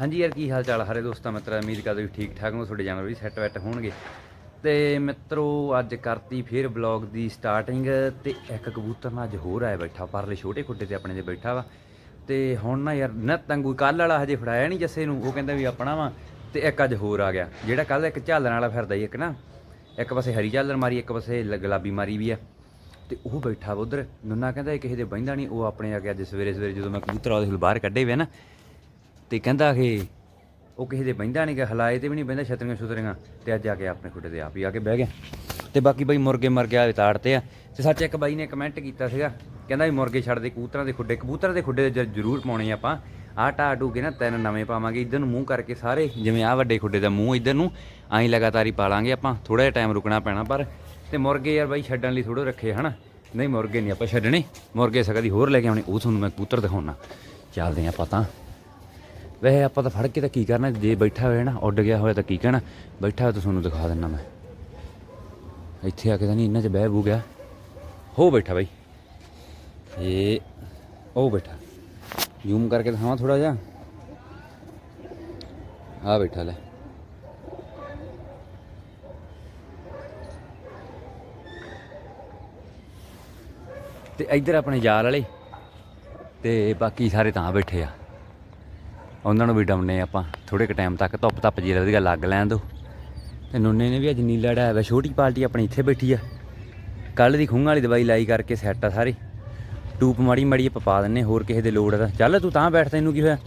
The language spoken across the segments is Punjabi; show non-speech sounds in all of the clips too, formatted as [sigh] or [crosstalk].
ਹਾਂਜੀ ਯਾਰ, ਕੀ ਹਾਲ ਚਾਲ ਆ ਸਾਰੇ ਦੋਸਤਾਂ, ਮਿੱਤਰਾਂ? ਉਮੀਦ ਕਰਦੇ ਵੀ ਠੀਕ ਠਾਕ ਹੋ ਤੁਹਾਡੇ ਜਾਨਵਰ ਵੀ ਸੈੱਟ ਵੈਟ ਹੋਣਗੇ। ਤੇ ਮਿੱਤਰੋ, ਅੱਜ ਕਰਤੀ ਫਿਰ ਬਲੌਗ ਦੀ ਸਟਾਰਟਿੰਗ ਤੇ ਇੱਕ ਕਬੂਤਰ ਨਾਲ ਅੱਜ ਹੋਰ ਆਇਆ ਬੈਠਾ, ਪਰਲੇ ਛੋਟੇ ਖੁੱਡੇ ਤੇ ਆਪਣੇ ਦੇ ਬੈਠਾ ਵਾ। ਤੇ ਹੁਣ ਨਾ ਯਾਰ ਨਾ ਤੰਗੂ ਕੱਲ ਵਾਲਾ ਹਜੇ ਫੜਾਇਆ ਨਹੀਂ ਜੱਸੇ ਨੂੰ, ਉਹ ਕਹਿੰਦਾ ਵੀ ਆਪਣਾ ਵਾ, ਤੇ ਇੱਕ ਅੱਜ ਹੋਰ ਆ ਗਿਆ। ਜਿਹੜਾ ਕੱਲ ਇੱਕ ਝਾਲਣ ਵਾਲਾ ਫਿਰਦਾ ਸੀ ਇੱਕ ਨਾ, ਇੱਕ ਪਾਸੇ ਹਰੀ ਝਾਲਰ ਮਾਰੀ, ਇੱਕ ਪਾਸੇ ਗੁਲਾਬੀ ਮਾਰੀ ਵੀ ਆ। ਤੇ ਉਹ ਬੈਠਾ ਵਾ ਉਧਰ, ਨੁੰਨਾ ਕਹਿੰਦਾ ਇਹ ਕਿਸੇ ਦੇ ਬਹਿੰਦਾ ਨਹੀਂ ਉਹ ਆਪਣੇ ਆ ਕੇ ਅੱਜ ਸਵੇਰੇ ਸਵੇਰੇ ਜਦੋਂ ਮੈਂ ਕਬੂਤਰ ਉਹਦੇ ਕੋਲ ਬਾਹਰ ਕੱਢੇ ਵੇ ਨਾ ਤੇ ਕਹਿੰਦਾ ਕਿ ਉਹ ਕਿਸੇ ਦੇ ਬਹਿੰਦਾ ਨਹੀਂ ਗਾ, ਹਲਾਏ ਤੇ ਵੀ ਨਹੀਂ ਬਹਿੰਦਾ ਛਤਰੀਆਂ ਛੁਤਰੀਆਂ। ਤੇ ਅੱਜ ਆ ਕੇ ਆਪਣੇ ਖੁੱਡੇ ਤੇ ਆਪ ਹੀ ਆ ਕੇ ਬਹਿ ਗਿਆ। ਤੇ ਬਾਕੀ ਬਾਈ ਮੁਰਗੇ ਮਰ ਗਿਆ ਤਾੜਤੇ ਆ। ਤੇ ਸੱਚ ਇੱਕ ਬਾਈ ਨੇ ਕਮੈਂਟ ਕੀਤਾ ਸੀਗਾ, ਕਹਿੰਦਾ ਵੀ ਮੁਰਗੇ ਛੱਡ ਦੇ ਕਬੂਤਰਾਂ ਦੇ ਖੁੱਡੇ, ਕਬੂਤਰਾਂ ਦੇ ਖੁੱਡੇ ਜ- ਜ਼ਰੂਰ ਪਾਉਣੇ ਆ ਆਪਾਂ। ਆਹ ਢਾਹ ਢੂ ਕੇ ਨਾ ਤਿੰਨ ਨਵੇਂ ਪਾਵਾਂਗੇ, ਇਧਰ ਨੂੰ ਮੂੰਹ ਕਰਕੇ ਸਾਰੇ, ਜਿਵੇਂ ਆਹ ਵੱਡੇ ਖੁੱਡੇ ਦਾ ਮੂੰਹ ਇਧਰ ਨੂੰ ਐਂ ਲਗਾਤਾਰ ਹੀ ਪਾ ਲਾਂਗੇ ਆਪਾਂ ਥੋੜਾ ਜਿਹਾ ਟਾਈਮ ਰੁਕਣਾ ਪੈਣਾ, ਪਰ ਤੇ ਮੁਰਗੇ ਯਾਰ ਬਾਈ ਛੱਡਣ ਲਈ ਥੋੜੋ ਰੱਖੇ ਹਨਾ। ਨਹੀਂ ਮੁਰਗੇ ਨਹੀਂ ਆਪਾਂ ਛੱਡਣੇ, ਮੁਰਗੇ ਸਕਦੀ ਹੋਰ ਲੈ ਕੇ ਆਉਣੇ, ਉਹ ਤੁਹਾਨੂੰ ਮੈਂ ਕਬੂਤਰ ਦਿਖਾਉਣਾ। ਚੱਲਦੇ ਆਪਾਂ ਤਾਂ। ਵੈਸੇ ਆਪਾਂ ਤਾਂ ਫੜ ਕੇ ਤਾਂ ਕੀ ਕਰਨਾ, ਜੇ ਬੈਠਾ ਹੋਇਆ ਨਾ, ਉੱਡ ਗਿਆ ਹੋਇਆ ਤਾਂ ਕੀ ਕਹਿਣਾ? ਬੈਠਾ ਹੋਇਆ ਤਾਂ ਤੁਹਾਨੂੰ ਦਿਖਾ ਦਿੰਨਾ ਮੈਂ। ਇੱਥੇ ਆ ਕੇ ਤਾਂ ਨਹੀਂ ਇਹਨਾਂ 'ਚ ਬਹਿ ਬੂ ਗਿਆ। ਹੋ ਬੈਠਾ ਬਾਈ। ਇਹ, ਉਹ ਬੈਠਾ। ਜ਼ੂਮ ਕਰਕੇ ਦਿਖਾਵਾਂ ਥੋੜਾ ਜਿਹਾ। ਆ ਬੈਠਾ, ਲੈ। ਤੇ ਇੱਧਰ ਆਪਣੇ ਜਾਲ ਵਾਲੇ। ਤੇ ਬਾਕੀ ਸਾਰੇ ਤਾਂ ਬੈਠੇ ਆ। ਉਹਨਾਂ ਨੂੰ ਵੀ ਡਮਨੇ ਆਪਾਂ। ਥੋੜੇ ਕੁ ਟਾਈਮ ਤੱਕ ਧੁੱਪ ਧੱਪ ਜੀ ਵਧੀਆ ਲੱਗ ਲੈਣ ਦੋ ਤੇ ਨੁੰਨੇ ਨੇ ਵੀ ਅੱਜ ਨੀਲਾ ਡਾਇਆ ਵਾ ਛੋਟੀ ਪਾਰਟੀ ਆਪਣੀ ਇੱਥੇ ਬੈਠੀ ਆ। ਕੱਲ ਦੀ ਖੂੰਘ ਵਾਲੀ ਦਵਾਈ ਲਾਈ ਕਰਕੇ ਸੈੱਟ ਆ ਸਾਰੇ। ਟੂਪ ਮਾੜੀ ਮਾੜੀ ਆਪਾਂ ਪਾ ਦਿੰਨੇ, ਹੋਰ ਕਿਸੇ ਦੇ ਲੋੜ ਆ ਤਾਂ। ਚੱਲ ਤੂੰ ਤਾਂ ਬੈਠ, ਤੈਨੂੰ ਕੀ ਹੋਇਆ?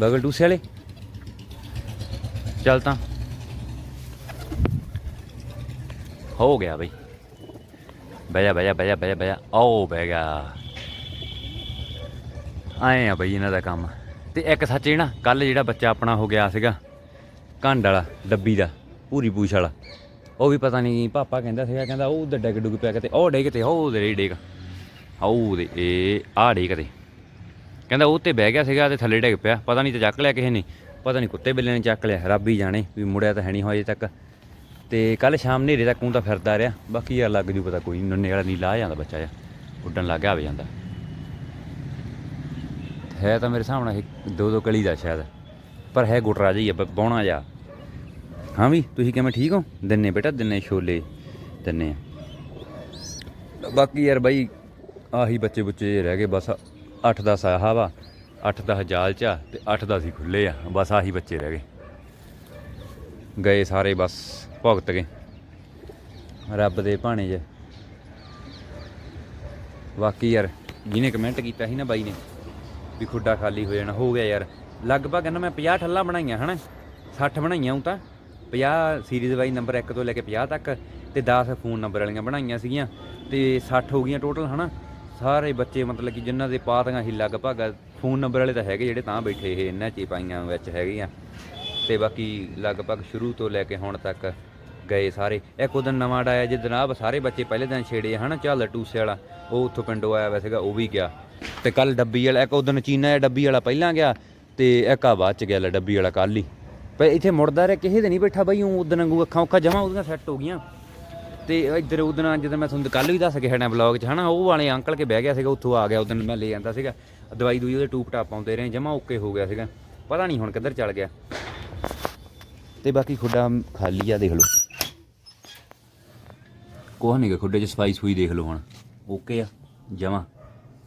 ਬਗਲ ਟੂਸੇ ਵਾਲੇ? ਚੱਲ ਤਾਂ। ਹੋ ਗਿਆ ਬਈ। ਬਹਿ ਬਹਿ ਜਾ ਬਹਿ ਜਾ ਬਹਿ ਜਾ ਬਹਿ ਜਾ। ਆਓ ਬਹਿ ਗਿਆ। ਆਏ ਆ ਬਈ ਇਹਨਾਂ ਦਾ ਕੰਮ। ਤੇ ਇੱਕ ਸੱਚੇ ਨਾ ਕੱਲ ਜਿਹੜਾ ਬੱਚਾ ਆਪਣਾ ਹੋ ਗਿਆ ਸੀਗਾ ਕੰਡ ਵਾਲਾ, ਡੱਬੀ ਦਾ, ਪੂਰੀ ਪੂਛ ਵਾਲਾ, ਉਹ ਵੀ ਪਤਾ ਨਹੀਂ ਪਾਪਾ ਕਹਿੰਦਾ ਸੀਗਾ, ਕਹਿੰਦਾ ਉਹ ਉਧਰ ਡਿੱਗ ਡੁੱਗ ਪਿਆ ਕਿਤੇ, ਉਹ ਡਿੱਗ ਤੇ ਉਹ ਉਧਰ ਡਿੱਗ। ਆਉ ਦੇ ਇਹ ਆ ਡਿੱਗ ਤੇ ਕਹਿੰਦਾ ਉਹ ਤੇ ਬਹਿ ਗਿਆ ਸੀਗਾ ਤੇ ਥੱਲੇ ਡਿੱਗ ਪਿਆ, ਪਤਾ ਨਹੀਂ ਤੇ ਚੱਕ ਲਿਆ ਕਿਸੇ ਨੇ, ਪਤਾ ਨਹੀਂ ਕੁੱਤੇ ਬਿੱਲੇ ਨੇ ਚੱਕ ਲਿਆ, ਰੱਬ ਹੀ ਜਾਣੇ ਵੀ ਮੁੜਿਆ ਤਾਂ ਹੈ ਨਹੀਂ ਹੋਏ ਤੱਕ। ਤੇ ਕੱਲ ਸ਼ਾਮ ਹਨੇਰੇ ਤੱਕ ਉਹ ਤਾਂ ਫਿਰਦਾ ਰਿਹਾ, ਬਾਕੀ ਯਾਰ ਲੱਗ ਜੂ ਪਤਾ ਕੋਈ ਨਹੀਂ ਨੰਨੇ ਵਾਲਾ ਨਹੀਂ ਲਾ ਜਾਂਦਾ ਬੱਚਾ ਜਾ ਉੱਡਣ ਲੱਗ ਗਿਆ ਆਵੇ ਜਾਂਦਾ। ਹੈ ਤਾਂ ਮੇਰੇ ਹਿਸਾਬ ਨਾਲ ਇਹ ਦੋ ਦੋ ਕਲੀ ਦਾ ਸ਼ਾਇਦ, ਪਰ ਹੈ ਗੁਟਰਾ ਜਿਹਾ ਬੌਣਾ ਜਾ ਹਾਂ ਵੀ, ਤੁਸੀਂ ਕਿਵੇਂ ਠੀਕ ਹੋ? ਦਿੰਨੇ ਬੇਟਾ, ਦਿੰਨੇ ਛੋਲੇ, ਦਿੰਨੇ ਬਾਕੀ ਯਾਰ ਬਾਈ, ਆਹੀ ਬੱਚੇ ਬੁੱਚੇ ਜਿਹੇ ਰਹਿ ਗਏ, ਬਸ 8-10 ਆਹ ਵਾ 8-10 ਜਾਲ ਚ ਆ ਤੇ 8-10 ਹੀ ਖੁੱਲੇ ਆ, ਬਸ ਆਹੀ ਬੱਚੇ ਰਹਿ ਗਏ। ਗਏ ਸਾਰੇ ਬਸ ਭੁਗਤ ਗਏ ਰੱਬ ਦੇ ਭਾਣੇ ਜੇ। ਬਾਕੀ ਯਾਰ, ਜਿਹਨੇ ਕਮੈਂਟ ਕੀਤਾ ਸੀ ਨਾ ਬਾਈ ਨੇ ਵੀ ਖੁੱਡਾ ਖਾਲੀ ਹੋ ਜਾਣਾ, ਹੋ ਗਿਆ ਯਾਰ। ਲਗਭਗ ਨਾ ਮੈਂ 50 ਠੱਲਾਂ ਬਣਾਈਆਂ, ਹਨਾ? 60 ਬਣਾਈਆਂ ਹੂੰ ਤਾਂ। 50 ਸੀਰੀਜ਼ ਵਾਈ ਨੰਬਰ 1 ਤੋਂ ਲੈ ਕੇ 50 ਤੱਕ ਤੇ 10 ਫੋਨ ਨੰਬਰ ਵਾਲੀਆਂ ਬਣਾਈਆਂ ਸੀਗੀਆਂ। ਤੇ 60 ਹੋ ਗਈਆਂ ਟੋਟਲ ਹਨਾ? ਸਾਰੇ ਬੱਚੇ ਮਤਲਬ ਕਿ ਜਿਨ੍ਹਾਂ ਦੇ ਪਾਤੀਆਂ ਹੀ ਲਗਭਗ ਫੋਨ ਨੰਬਰ ਵਾਲੇ ਤਾਂ ਹੈਗੇ ਜਿਹੜੇ ਤਾਂ ਬੈਠੇ ਇਹ ਇਹਨਾਂ 'ਚ ਪਾਈਆਂ ਵਿੱਚ ਹੈਗੀਆਂ। ਤੇ ਬਾਕੀ ਲਗਭਗ ਸ਼ੁਰੂ ਤੋਂ ਲੈ ਕੇ ਹੁਣ ਤੱਕ ਗਏ ਸਾਰੇ। ਇੱਕ ਉਦੋਂ ਨਵਾਂ ਡਾਇਆ ਜੇ ਜਨਾਬ ਸਾਰੇ ਬੱਚੇ ਪਹਿਲੇ ਦਿਨ ਛੇੜੇ ਹਨਾ? ਝਾਲ ਟੂਸੇ ਵਾਲਾ, ਉਹ ਉੱਥੋਂ ਪਿੰਡੋਂ ਆਇਆ ਵੈਸੇਗਾ ਉਹ ਵੀ ਗਿਆ। ਤੇ ਕੱਲ ਡੱਬੀ ਵਾਲਾ, ਇੱਕ ਉਦੋਂ ਚੀਨਾ ਜਾਂ ਡੱਬੀ ਵਾਲਾ ਪਹਿਲਾਂ ਗਿਆ ਤੇ ਇੱਕ ਆ ਬਾਅਦ ਚ ਗਿਆ ਲੈ ਡੱਬੀ ਵਾਲਾ ਕੱਲ ਹੀ। ਪਰ ਇੱਥੇ ਮੁੜਦਾ ਰਿਹਾ, ਕਿਸੇ ਦੇ ਨਹੀਂ ਬੈਠਾ ਬਈ ਉਦੋਂ ਵਾਂਗੂ ਅੱਖਾਂ ਉੱਖਾਂ ਜਮਾ ਉਹਦੀਆਂ ਸੈੱਟ ਹੋ ਗਈਆਂ। ਤੇ ਇੱਧਰ ਉਦੋਂ ਜਦੋਂ ਮੈਂ ਤੁਹਾਨੂੰ ਕੱਲ ਵੀ ਦੱਸ ਕੇ ਹਟਿਆ ਬਲੌਗ 'ਚ, ਹਨਾ, ਉਹ ਵਾਲੇ ਅੰਕਲ ਕੇ ਬਹਿ ਗਿਆ ਸੀਗਾ, ਉੱਥੋਂ ਆ ਗਿਆ, ਉਦੋਂ ਮੈਂ ਲੈ ਜਾਂਦਾ ਸੀਗਾ। ਦਵਾਈ ਦੂਈ ਉਹਦੇ ਟੂਪ ਟਾਪ ਪਾਉਂਦੇ ਰਹੇ, ਜਮਾ ਓਕੇ ਹੋ ਗਿਆ ਸੀਗਾ। ਪਤਾ ਨਹੀਂ ਹੁਣ ਕਿੱਧਰ ਚੱਲ ਗਿਆ। ਤੇ ਬਾਕੀ ਖੁੱਡਾ ਖਾਲੀ ਆ, ਦੇਖ ਲਓ। ਕੋਹ ਨਹੀਂ ਖੁੱਡੇ 'ਚ ਸਫ਼ਾਈ ਸੂਈ ਦੇਖ ਲਓ ਹੁਣ। ਓਕੇ ਆ, ਜਮਾ।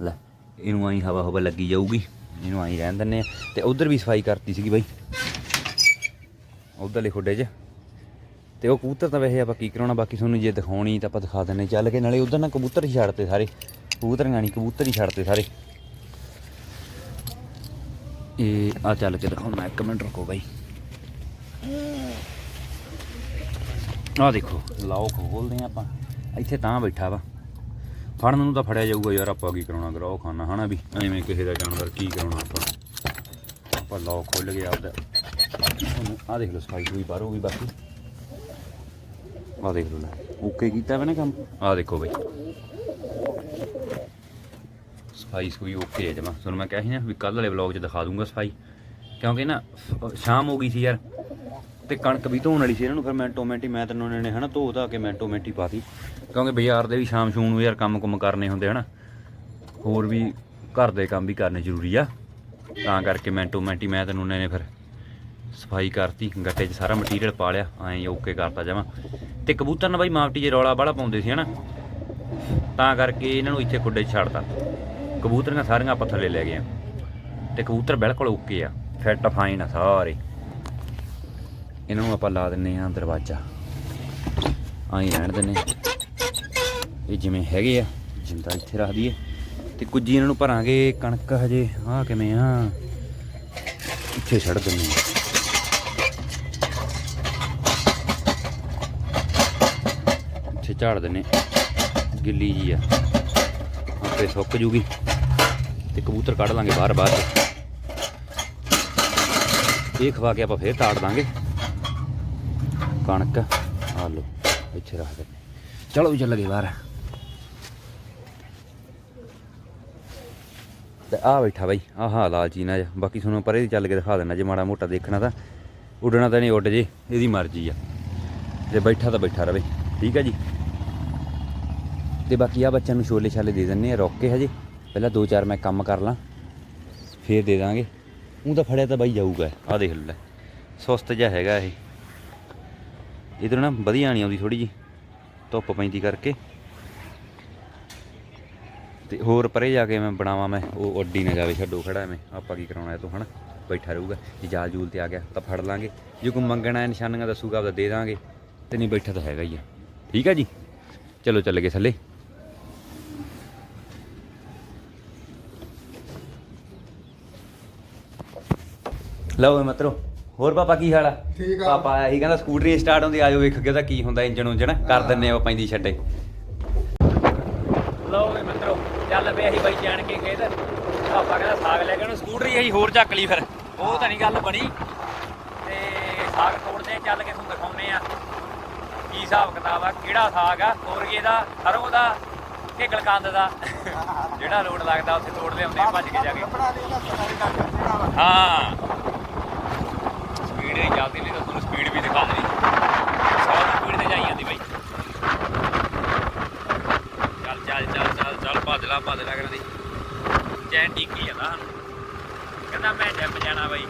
ਲੈ। ਇਹਨੂੰ ਆਈ ਹਵਾ ਹਵਾ ਲੱਗੀ ਜਾਊਗੀ। ਇਹਨੂੰ ਆਈ ਰਹਿਣ ਦਿੰਨੇ ਆ ਤੇ ਉਧਰ ਵੀ ਸਫ਼ਾਈ ਕਰਤੀ ਸੀਗੀ ਬਾਈ। ਉਧਰਲੇ ਖੁੱਡੇ 'ਚ। ਤੇ ਉਹ ਕਬੂਤਰ ਤਾਂ ਵੈਸੇ ਆਪਾਂ ਕੀ ਕਰਾਉਣਾ, ਬਾਕੀ ਤੁਹਾਨੂੰ ਜੇ ਦਿਖਾਉਣੀ ਤਾਂ ਆਪਾਂ ਦਿਖਾ ਦਿੰਨੇ ਚੱਲ ਕੇ ਨਾਲੇ ਉਧਰ ਨਾ ਕਬੂਤਰ ਹੀ ਛੱਡਤੇ ਸਾਰੇ। ਕਬੂਤਰੀਆਂ ਨਹੀਂ, ਕਬੂਤਰ ਹੀ ਛੱਡਤੇ ਸਾਰੇ। ਇਹ ਆ ਚੱਲ ਕੇ ਦਿਖਾਉਣਾ ਇੱਕ ਮਿੰਟ, ਰੁਕੋ ਬਾਈ। ਆ ਦੇਖੋ ਲਾਓ ਖੋਲਦੇ ਆ ਆਪਾਂ। ਇੱਥੇ ਤਾਂ ਬੈਠਾ ਵਾ। ਫੜਨ ਨੂੰ ਤਾਂ ਫੜਿਆ ਜਾਊਗਾ ਯਾਰ, ਆਪਾਂ ਕੀ ਕਰਾਉਣਾ ਗਰਾਹ ਖਾਨਾ ਹਨਾ ਵੀ? ਐਵੇਂ ਕਿਸੇ ਦਾ ਜਾਨਵਰ ਕੀ ਕਰਾਉਣਾ ਆਪਾਂ? ਆਪਾਂ ਲੋਕ ਖੋਲ ਗਿਆ ਆਪਦਾ। ਆ ਦੇਖ ਲਓ, ਸਫ਼ਾਈ ਹੋਈ ਬਾਹਰੋਂ ਵੀ ਬਾਕੀ। ਆ ਦੇਖ ਲਓ ਓਕੇ ਕੀਤਾ ਵਾ ਕੰਮ? ਆ ਦੇਖੋ ਬਈ। ਸਫ਼ਾਈ ਸੂਈ ਓਕੇ ਹੈ ਜਮਾ। ਤੁਹਾਨੂੰ ਮੈਂ ਕਿਹਾ ਸੀ ਨਾ ਵੀ ਕੱਲ ਵਾਲੇ ਵਲੌਗ 'ਚ ਦਿਖਾ ਦੂੰਗਾ ਸਫ਼ਾਈ। ਕਿਉਂਕਿ ਨਾ ਸ਼ਾਮ ਹੋ ਗਈ ਸੀ ਯਾਰ, ਤੇ ਕਣਕ ਵੀ ਧੋਣ ਵਾਲੀ ਸੀ ਇਹਨਾਂ ਨੂੰ, ਫਿਰ ਮਿੰਟੋ ਮਿੰਟੀ ਮੈਂ ਤੈਨੂੰ ਨੇ ਹਨਾ ਧੋ ਧਾ ਕੇ ਮਿੰਟੋ ਮਿੰਟੀ ਪਾਤੀ ਕਿਉਂਕਿ ਬਾਜ਼ਾਰ ਦੇ ਵੀ ਸ਼ਾਮ ਸ਼ੂਮ ਨੂੰ ਯਾਰ ਕੰਮ ਕੁਮ ਕਰਨੇ ਹੁੰਦੇ ਹਨਾ। ਹੋਰ ਵੀ ਘਰ ਦੇ ਕੰਮ ਵੀ ਕਰਨੇ ਜ਼ਰੂਰੀ ਆ। ਤਾਂ ਕਰਕੇ ਮਿੰਟੋ ਮਿੰਟੀ ਮੈਂ ਤੈਨੂੰ ਨੇ ਫਿਰ ਸਫ਼ਾਈ ਕਰਤੀ, ਗੱਟੇ 'ਚ ਸਾਰਾ ਮਟੀਰੀਅਲ ਪਾ ਲਿਆ, ਐਂ ਓਕੇ ਕਰਤਾ ਜਾਵਾਂ ਤੇ ਕਬੂਤਰ ਨਾ ਬਾਈ ਮਾਪਟੀ ਜੇ ਰੌਲਾ ਬਾਲਾ ਪਾਉਂਦੇ ਸੀ ਹਨਾ। ਤਾਂ ਕਰਕੇ ਇਹਨਾਂ ਨੂੰ ਇੱਥੇ ਖੁੱਡੇ 'ਚ ਛੱਡਤਾ। ਕਬੂਤਰੀਆਂ ਸਾਰੀਆਂ ਆਪਾਂ ਥੱਲੇ ਲੈ ਗਏ ਆ। ਤੇ ਕਬੂਤਰ ਬਿਲਕੁਲ ਓਕੇ ਆ ਫਿੱਟ ਫਾਈਨ ਆ ਸਾਰੇ। ਇਹਨਾਂ ਨੂੰ ਆਪਾਂ ਲਾ ਦਿੰਨੇ ਆ ਦਰਵਾਜ਼ਾ। ਆਈ ਰਹਿਣ ਦਿੰਨੇ। ਇਹ ਜਿਵੇਂ ਹੈਗੇ ਆ, ਜਿੰਦਾ ਇੱਥੇ ਰੱਖ ਦਈਏ। ਤੇ ਕੁਝ ਇਹਨਾਂ ਨੂੰ ਭਰਾਂਗੇ, ਕਣਕ ਹਜੇ, ਆਹ ਕਿਵੇਂ ਆ? ਇੱਥੇ ਛੱਡ ਦਿੰਦੇ ਆ। ਇੱਥੇ ਝਾੜ ਦਿੰਨੇ ਗਿੱਲੀ ਜੀ ਆ। ਆਪੇ ਸੁੱਕ ਜੂਗੀ। ਤੇ ਕਬੂਤਰ ਕੱਢ ਲਾਂਗੇ ਬਾਹਰ ਬਾਹਰ ਇਹ ਖਵਾ ਕੇ ਆਪਾਂ ਫੇਰ ਤਾੜ ਦਾਂਗੇ। ਕਣਕ ਆ ਲੋ ਇੱਥੇ ਰੱਖ ਦਿੰਨੇ ਚਲੋ ਵੀ ਚੱਲ ਗਏ ਬਾਹਰ। ਤੇ ਆ ਬੈਠਾ ਬਾਈ, ਆਹ ਹਾਲ ਲਾਲ ਚੀਨਾ ਜਿਹਾ ਬਾਕੀ ਤੁਹਾਨੂੰ ਪਰੇ ਦੀ ਚੱਲ ਕੇ ਦਿਖਾ ਦੇਣਾ ਜੇ ਮਾੜਾ ਮੋਟਾ ਦੇਖਣਾ ਤਾਂ। ਉੱਡਣਾ ਤਾਂ ਨਹੀਂ ਉੱਡ ਜੇ, ਇਹਦੀ ਮਰਜ਼ੀ ਆ। ਜੇ ਬੈਠਾ ਤਾਂ ਬੈਠਾ ਰਵੇ, ਠੀਕ ਆ ਜੀ। ਤੇ ਬਾਕੀ ਆ ਬੱਚਿਆਂ ਨੂੰ ਛੋਲੇ ਛਾਲੇ ਦੇ ਦਿੰਨੇ ਆ, ਰੋਕ ਕੇ ਹਜੇ। ਪਹਿਲਾਂ ਦੋ ਚਾਰ ਮੈਂ ਕੰਮ ਕਰ ਲਾਂ, ਫੇਰ ਦੇ ਦਾਂਗੇ। ਉਹ ਤਾਂ ਫੜਿਆ ਤਾਂ ਬਾਈ ਜਾਊਗਾ ਆ ਦੇਖ ਲੈ। ਸੁਸਤ ਜਿਹਾ ਹੈਗਾ ਇਹ। ਇਧਰ ਨਾ ਵਧੀਆ ਨਹੀਂ ਆਉਂਦੀ ਥੋੜੀ ਜੀ ਧੁੱਪ ਪੈਂਦੀ ਕਰਕੇ। ਤੇ ਹੋਰ ਪਰੇ ਜਾ ਕੇ ਮੈਂ ਬਣਾਵਾਂ ਮੈਂ ਉਹ ਅੱਡੀ ਨਾ ਜਾਵੇ ਛੱਡੋ ਖੜਾ ਐਵੇਂ ਆਪਾਂ ਕੀ ਕਰਾਉਣਾ ਤੋਂ ਹਨਾ? ਬੈਠਾ ਰਹੂਗਾ। ਜੇ ਜਾਲ ਜੂਲ ਤੇ ਆ ਗਿਆ ਤਾਂ ਫੜ ਲਾਂਗੇ। ਜੇ ਕੋਈ ਮੰਗਣਾ ਹੈ ਨਿਸ਼ਾਨੀਆਂ ਦੱਸੂਗਾ ਆਪਦਾ ਦੇ ਦਾਂਗੇ। ਤੇ ਨਹੀਂ ਬੈਠਾ ਤਾਂ ਹੈਗਾ ਹੀ ਆ। ਠੀਕ ਆ ਜੀ? ਚਲੋ ਚੱਲ ਗਏ ਥੱਲੇ। ਲਓ ਮਤਰੋ ਹੋਰ ਪਾਪਾ ਕੀ ਹਾਲ ਆ? ਠੀਕ ਆ। ਪਾਪਾ ਆਇਆ ਸੀ ਕਹਿੰਦਾ ਸਕੂਟਰੀ ਸਟਾਰਟ ਹੁੰਦੀ ਆਜੋ ਵੇਖ ਕੇ ਉਹਦਾ ਕੀ ਹੁੰਦਾ ਇੰਜਣ ਉਂਜਣ ਕਰ ਦਿੰਨੇ ਆ ਪੈਂਦੀ ਛੱਡੇ। ਲਓ ਮਿੱਤਰੋ ਚੱਲ ਪਏ ਅਸੀਂ ਬਾਈ ਜਾਣ ਕੇ ਗਏ ਤੇ ਪਾਪਾ ਕਹਿੰਦਾ ਸਾਗ ਲੈ ਕੇ ਉਹਨੂੰ ਸਕੂਟਰੀ ਅਸੀਂ ਹੋਰ ਚੱਕ ਲਈ ਫਿਰ। ਉਹ ਤਾਂ ਨਹੀਂ ਗੱਲ ਬਣੀ। ਤੇ ਸਾਗ ਤੋੜਦੇ ਚੱਲ ਕੇ ਤੁਹਾਨੂੰ ਦਿਖਾਉਨੇ ਆ। ਕੀ ਹਿਸਾਬ ਕਿਤਾਬ ਆ ਕਿਹੜਾ ਸਾਗ ਆ ਕੋਰਗੇ ਦਾ ਸਰੋਂ ਦਾ ਕਿ ਗਲਕੰਦ ਦਾ? ਜਿਹੜਾ ਲੋਡ ਲੱਗਦਾ ਉੱਥੇ ਤੋੜ ਲਿਆਉਂਦੇ ਆ ਭੱਜ ਕੇ ਜਾ ਕੇ। ਹਾਂ। ਸਪੀਡ ਹੀ ਚੱਲਦੀ ਨਹੀਂ ਤਾਂ ਤੁਹਾਨੂੰ ਸਪੀਡ ਵੀ ਦਿਖਾ ਦੇਣੀ 100 ਦੀ ਸਪੀਡ ਤੇ ਜਾਈ ਜਾਂਦੀ ਬਾਈ ਚੱਲ ਚੱਲ ਚੱਲ ਚੱਲ ਚੱਲ ਭੱਜ ਲਾ ਭੱਜ ਲਾ ਕਰਦੀ ਟੀਕੀ ਜਾਂਦਾ ਸਾਨੂੰ ਕਹਿੰਦਾ ਮੈਂ ਜੰਮ ਜਾਣਾ ਬਾਈ।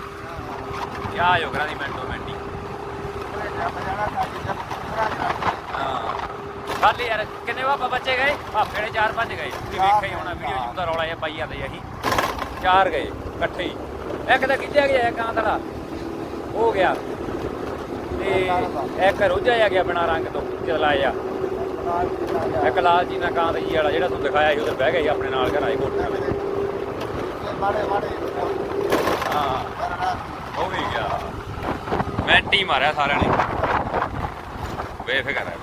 ਆ ਜੋ ਕਰਾਂ ਦੀ ਮਿੰਟੋ ਮਿੰਟ। ਹੀ। ਯਾਰ, ਕਿੰਨੇ ਵਾਪਾ ਬੱਚੇ ਗਏ? ਭਾਪੇ ਦੇ ਚਾਰ ਪੰਜ ਗਏ। ਤੁਸੀਂ ਵੇਖਿਆ ਹੀ ਹੋਣਾ ਵੀਡੀਓ ਚ ਉਹਦਾ ਰੌਲਾ ਜਿਹਾ ਪਾਈ ਜਾਂਦੇ ਅਸੀਂ। ਚਾਰ ਗਏ, ਇਕੱਠੇ ਹੀ। ਇੱਕ ਤਾਂ ਖਿੱਚਿਆ ਗਿਆ ਇੱਕ ਆਂਦਲਾ ਹੋ ਗਿਆ। ਤੇ ਇੱਕ ਰੋਜਾ ਜਾ ਗਿਆ ਬਿਨਾ ਰੰਗ ਤੋਂ, ਚਲਾਇਆ। ਇੱਕ ਲਾਲ ਜੀ ਨਾ ਕਾਂਦ ਜੀ ਵਾਲਾ ਜਿਹੜਾ ਤੁਹਾਨੂੰ ਦਿਖਾਇਆ ਸੀ ਉਧਰ ਬਹਿ ਗਿਆ ਸੀ ਆਪਣੇ ਨਾਲ ਘਰ ਆਏ ਕੋਠੇ ਵਾਲੇ ਮਾੜੇ ਮਾੜੇ ਹਾਂ ਉਹ ਵੀ ਗਿਆ। ਮੈਂਟੀ ਮਾਰਿਆ ਸਾਰਿਆਂ ਨੇ। ਬੇਫਿਕਰ ਹੈ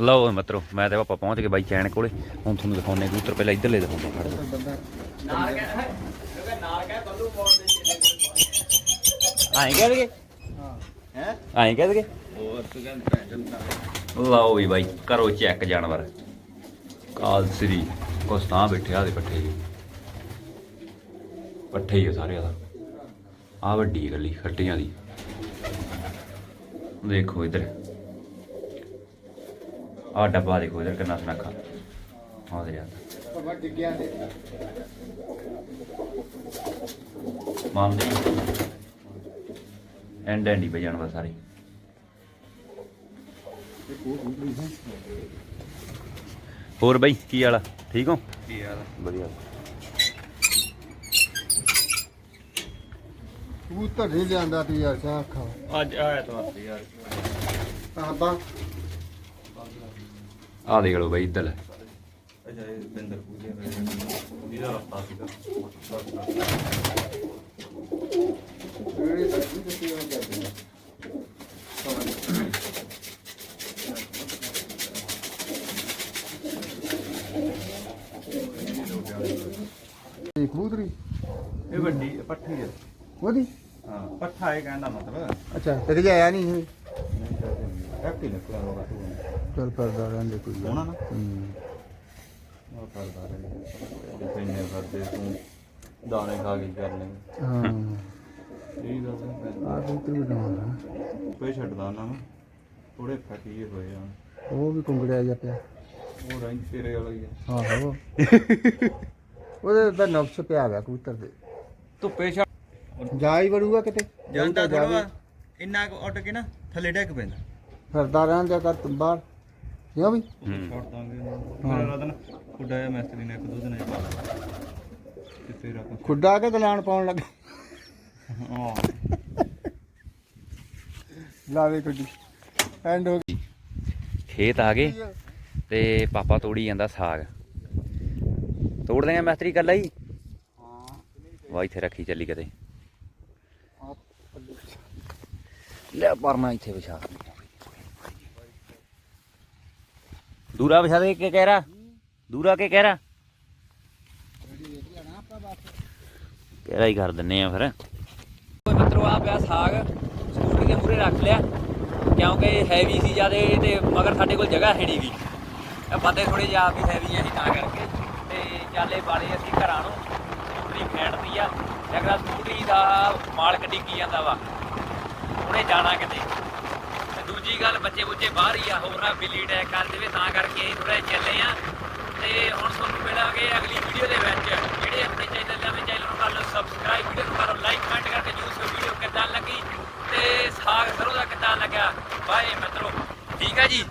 ਲਓ ਮਤਰੋ ਮੈਂ ਤੇ ਪਾਪਾ ਪਹੁੰਚ ਗਏ ਬਾਈ ਚੈਨ ਕੋਲੇ। ਹੁਣ ਤੁਹਾਨੂੰ ਦਿਖਾਉਣੇ ਕਬੂਤਰ ਪਹਿਲਾਂ ਇੱਧਰਲੇ ਦਿਖਾਉਂਦੇ ਬੰਦਾ ਨਾਲ ਕਹਿ ਨਾਲ ਕਹਿ ਬੱਲੂ ਮੋੜ ਦੇ ਆਏ ਕਹਿ ਹਾਂ ਹੈ ਆਏ ਕਹਿ ਹੋਰ ਤੂੰ ਕਹਿੰਦਾ ਲਓ ਵੀ ਬਾਈ ਕਰੋ ਚੈੱਕ ਜਾਨਵਰ। ਕਾਲ ਸ੍ਰੀ ਕੁਛ ਤਾਂ ਬੈਠੇ ਆ ਦੇ ਪੱਠੇ ਜੀ ਪੱਠੇ ਹੀ ਆ ਸਾਰੇ ਦਾ ਆ ਵੱਡੀ ਗੱਲੀ ਖੱਟੀਆਂ ਦੀ। ਦੇਖੋ ਇਧਰ। ਆ ਡੱਬਾ ਦੇਖੋ ਇਧਰ ਕਿੰਨਾ ਸੁਨੱਖਾ। ਆ ਦੇ ਬਾਬਾ ਡਿੱਗਿਆ ਦੇ। ਐਂਡ ਐਂਡ ਹੀ ਪਈ ਜਾਨਵਰ ਸਾਰੇ। ਹੋਰ ਬਾਈ ਕੀ ਹਾਲ ਆ? ਠੀਕ ਹੋ? ਕੀ ਹਾਲ ਵਧੀਆ। ਕਬੂਤਰ ਨਹੀਂ ਲਿਆਂਦਾ ਤੂੰ ਯਾਰ ਸਾਹ ਖਾ। ਅੱਜ ਆਇਆ ਤਾਂ ਯਾਰ। ਤਾਂ ਬਾ। ਆ ਦੇਖ ਲਓ ਬਾਈ ਇੱਧਰ। ਅੱਛਾ ਇਹ ਬਿੰਦਰ ਪੂਜੇ ਇਹਦਾ ਰਸਤਾ ਸੀਗਾ ਕਿਹੜੇ ਤਾਂ ਕੀ ਦੱਸੀ ਉਹ ਕਰਦੇ ਇਹ ਕਬੂਤਰੀ ਇਹ ਵੱਡੀ ਪੱਠੀ ਹੈ ਉਹਦੀ? ਹਾਂ ਪੱਠਾ ਇਹ ਕਹਿੰਦਾ ਮਤਲਬ। ਅੱਛਾ। ਤੇ ਜਾਇਆ ਨਹੀਂ ਇਹ? ਇੱਕ ਹੀ ਨਿਕਲਿਆ ਹੋਗਾ ਤੂੰ। ਚਲ ਪਰਦਾ ਰਹਿੰਦੇ ਕੋਈ ਗੱਲ ਹੋਣਾ ਨਾ? ਹੂੰ। ਉਹ ਕਰਦਾ ਰਹੇ ਪੈਨੇ ਕਰਦੇ ਤੂੰ ਦਾਣੇ ਖਾ ਕੇ ਕਰ ਲੈ ਹਾਂ। ਇਹ ਦੱਸ ਆ ਕਬੂਤਰ ਵੀ ਡਾਉਂਦਾ ਕੋਈ ਛੱਡਦਾ ਨਾ। ਥੋੜੇ ਫਟੀ ਹੋਏ ਆ। ਉਹ ਵੀ ਕੁੰਗੜਿਆ ਜਾ ਪਿਆ। ਉਹ ਰੰਗ ਤੇਰੇ ਵਾਲਾ ਹੀ ਆ। ਆਹੋ। [laughs] ਉਹਦੇ ਤਾਂ ਨਫਸ ਪਿਆ ਗਿਆ ਕਬੂਤਰ ਦੇ। ਧੁੱਪੇ ਛੱਡ ਜਾ ਹੀ ਵੜੂਗਾ ਕਿਤੇ? ਜਾਂਦਾ। ਥੋੜਾ ਇੰਨਾ ਕੁ ਉੱਡ ਕੇ ਨਾ ਥੱਲੇ ਡਿੱਗ ਪੈਂਦਾ। ਫਿਰਦਾ ਰਹਿੰਦਾ ਕਰ ਤੂੰ ਬਾਹਰ। ਕਿਉਂ ਵੀ? ਛੱਡ ਦਾਂਗੇ ਮੇਰਾ ਰਾਤ ਨਾ ਖੁੱਡਾ ਜਿਹਾ ਮਿਸਤਰੀ ਨੇ ਇੱਕ ਦੋ ਦਿਨ ਪਾ ਤੇ ਫਿਰ ਆਪਾਂ ਖੁੱਡਾ ਕੇ ਦਲਾਨ ਪਾਉਣ ਲੱਗੇ? ਹਾਂ। ਲਾਵੇ ਕੁੱਡੀ ਐਂਡ ਹੋ ਗਈ। ਖੇਤ ਆ ਗਏ ਤੇ ਪਾਪਾ ਤੋੜੀ ਜਾਂਦਾ ਸਾਗ। ਤੋੜ ਦੇਗਾ ਮਿਸਤਰੀ ਕੱਲਾ ਹਾਂ। ਵਾ ਇੱਥੇ ਰੱਖੀ ਚੱਲੀ ਕਦੇ ਲੈ ਪਰਨਾ ਇੱਥੇ ਵਿਛਾ। ਦੂਰਾ ਵਿਛਾ ਦੇ ਕੇ ਕਹਿ ਰਾ ਦੂਰਾ ਕੇ ਕਹਿ ਰਾ ਕਿਹੜਾ ਹੀ ਕਰ ਦਿੰਨੇ ਆ ਫਿਰ। ਓਏ ਮਿੱਤਰੋ ਆ ਪਿਆ ਸਾਗ। ਸਕੂਟਰੀ ਦੇ ਮੂਰੇ ਰੱਖ ਲਿਆ। ਕਿਉਂਕਿ ਹੈਵੀ ਸੀ ਜਿਆਦੇ ਤੇ ਮਗਰ ਸਾਡੇ ਕੋਲ ਜਗ੍ਹਾ ਹੈ ਨਹੀਂਗੀ ਇਹ ਬੰਦੇ ਥੋੜੇ ਜਿਹਾ ਹੀ ਹੈਵੀ ਆ ਸੀ ਤਾਂ ਕਰਕੇ। ਤੇ ਚਾਲੇ ਵਾਲੇ ਅਸੀਂ ਘਰਾਂ ਨੂੰ ਸਕੂਟਰੀ ਫੈਂਟਦੀ ਆ। ਅਗਰ ਸਕੂਟਰੀ ਦਾ ਮਾਲਕ ਡਿੱਗੀ ਜਾਂਦਾ ਵਾ। ਉਹਨੇ ਜਾਣਾ ਕਿਤੇ। ਤੇ ਦੂਜੀ ਗੱਲ ਬੱਚੇ ਬੁੱਚੇ ਬਾਹਰ ਹੀ ਆ, ਹੋਰ ਨਾ ਬਿੱਲੀ ਅਟੈਕ ਕਰ ਦੇਵੇ, ਤਾਂ ਕਰਕੇ ਥੋੜਾ ਚੱਲੇ ਆ। ਤੇ ਹੁਣ ਤੁਹਾਨੂੰ ਮਿਲਾਂਗੇ ਅਗਲੀ ਵੀਡੀਓ ਦੇ ਵਿੱਚ, ਜਿਹੜੇ ਆਪਣੇ ਚੈਨਲ ਦੇ ਵਿੱਚ ਚੈਨਲ ਨੂੰ ਕਰ ਲਓ ਸਬਸਕ੍ਰਾਈਬ ਵੀਡੀਓ ਨੂੰ ਕਰੋ ਲਾਈਕ ਕਮੈਂਟ ਕਰਕੇ ਜ਼ਰੂਰ ਵੀਡੀਓ ਕਿੱਦਾਂ ਲੱਗੀ। ਤੇ ਸਾਗ ਸਰੋਂ ਦਾ ਕਿੱਦਾਂ ਲੱਗਾ ਬਾਏ ਮਿੱਤਰੋ। ਠੀਕ ਆ ਜੀ?